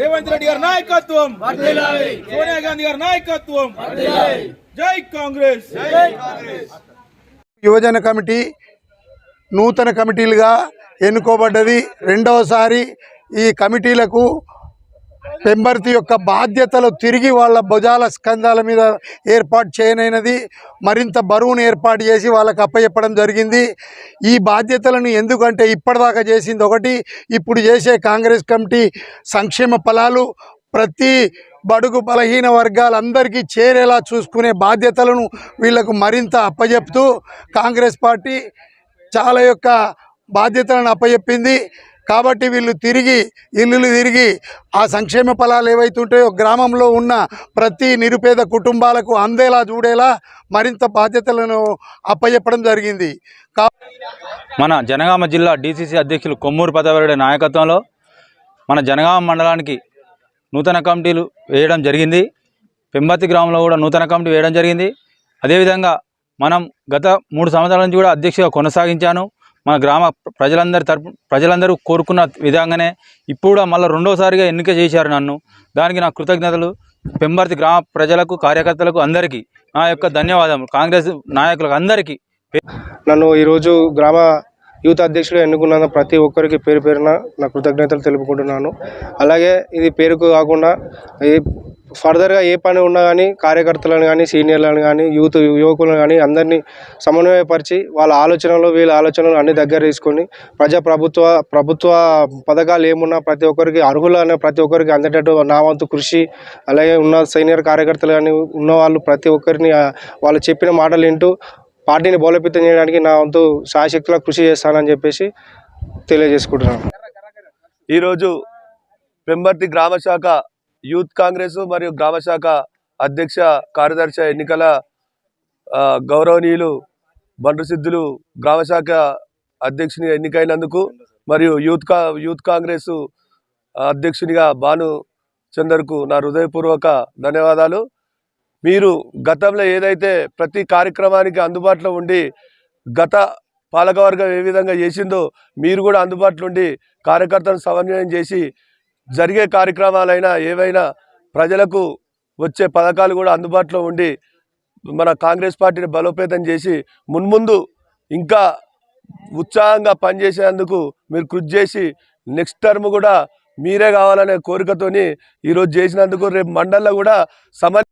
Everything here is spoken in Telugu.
రేవంత్ రెడ్డి గారి నాయకత్వం. సోనియా గాంధీ గారి నాయకత్వం. జై కాంగ్రెస్. యువజన కమిటీ నూతన కమిటీలుగా ఎన్నుకోబడ్డది. రెండవసారి ఈ కమిటీలకు పెంబర్తి యొక్క బాధ్యతలు తిరిగి వాళ్ళ భుజాల స్కంధాల మీద ఏర్పాటు చేయనైనది మరింత బరువును ఏర్పాటు చేసి వాళ్ళకు అప్పచెప్పడం జరిగింది. ఈ బాధ్యతలను ఎందుకంటే ఇప్పటిదాకా చేసింది ఒకటి ఇప్పుడు చేసే కాంగ్రెస్ కమిటీ సంక్షేమ ఫలాలు ప్రతి బడుగు బలహీన వర్గాలందరికీ చేరేలా చూసుకునే బాధ్యతలను వీళ్ళకు మరింత అప్పజెప్తూ కాంగ్రెస్ పార్టీ చాలా యొక్క బాధ్యతలను అప్పజెప్పింది కాబట్టి వీళ్ళు తిరిగి ఇల్లులు తిరిగి ఆ సంక్షేమ ఫలాలు ఏవైతే ఉంటాయో గ్రామంలో ఉన్న ప్రతి నిరుపేద కుటుంబాలకు అందేలా చూడేలా మరింత బాధ్యతలను అప్పచెప్పడం జరిగింది. మన జనగామ జిల్లా డీసీసీ అధ్యక్షులు కొమ్మూరు పదవరెడ్డి నాయకత్వంలో మన జనగామ మండలానికి నూతన కమిటీలు వేయడం జరిగింది. పెంబతి గ్రామంలో కూడా నూతన కమిటీ వేయడం జరిగింది. అదేవిధంగా మనం గత మూడు సంవత్సరాల నుంచి కూడా అధ్యక్షుగా కొనసాగించాను. మన గ్రామ ప్రజలందరి తరపు ప్రజలందరూ కోరుకున్న విధంగానే ఇప్పుడు మళ్ళీ రెండోసారిగా ఎన్నిక చేశారు నన్ను. దానికి నా కృతజ్ఞతలు. పెంబర్తి గ్రామ ప్రజలకు కార్యకర్తలకు అందరికీ నా యొక్క ధన్యవాదములు. కాంగ్రెస్ నాయకులకు అందరికీ నన్ను ఈరోజు గ్రామ యూత్ అధ్యక్షుడు ఎన్నుకున్న ప్రతి ఒక్కరికి పేరు పేరున నా కృతజ్ఞతలు తెలుపుకుంటున్నాను. అలాగే ఇది పేరుకు కాకుండా ఫర్దర్గా ఏ పని ఉన్నా కానీ కార్యకర్తలను కానీ సీనియర్లను కానీ యూత్ యువకులను కానీ అందరినీ సమన్వయపరిచి వాళ్ళ ఆలోచనలు వీళ్ళ ఆలోచనలు అన్ని దగ్గర తీసుకొని ప్రజా ప్రభుత్వ ప్రభుత్వ పథకాలు ఏమున్నా ప్రతి ఒక్కరికి అర్హులైన ప్రతి ఒక్కరికి అందేటట్టు నా వంతు కృషి అలాగే ఉన్న సీనియర్ కార్యకర్తలు కానీ ఉన్న వాళ్ళు ప్రతి ఒక్కరిని వాళ్ళు చెప్పిన మాటలు వింటూ పార్టీని బలోపేతం చేయడానికి నా వంతు సాయశక్తిలో కృషి చేస్తానని చెప్పేసి తెలియజేసుకుంటున్నాను. ఈరోజు పెంబర్తి గ్రామ శాఖ యూత్ కాంగ్రెస్ మరియు గ్రామ శాఖ అధ్యక్ష కార్యదర్శి ఎన్నికల గౌరవనీయులు బండ్రు సిద్ధులు గ్రామ శాఖ అధ్యక్షుని ఎన్నికైనందుకు మరియు యూత్ కా యూత్ కాంగ్రెస్ అధ్యక్షునిగా భాను చందర్కు నా హృదయపూర్వక ధన్యవాదాలు. మీరు గతంలో ఏదైతే ప్రతి కార్యక్రమానికి అందుబాటులో ఉండి గత పాలకవర్గం ఏ విధంగా చేసిందో మీరు కూడా అందుబాటులో ఉండి కార్యకర్తలను సమన్వయం చేసి జరిగే కార్యక్రమాలైనా ఏవైనా ప్రజలకు వచ్చే పథకాలు కూడా అందుబాటులో ఉండి మన కాంగ్రెస్ పార్టీని బలోపేతం చేసి మున్ముందు ఇంకా ఉత్సాహంగా పనిచేసేందుకు మీరు కృషి చేసి నెక్స్ట్ టర్మ్ కూడా మీరే కావాలనే కోరికతోని ఈరోజు చేసినందుకు రేపు మండల్లో కూడా సమ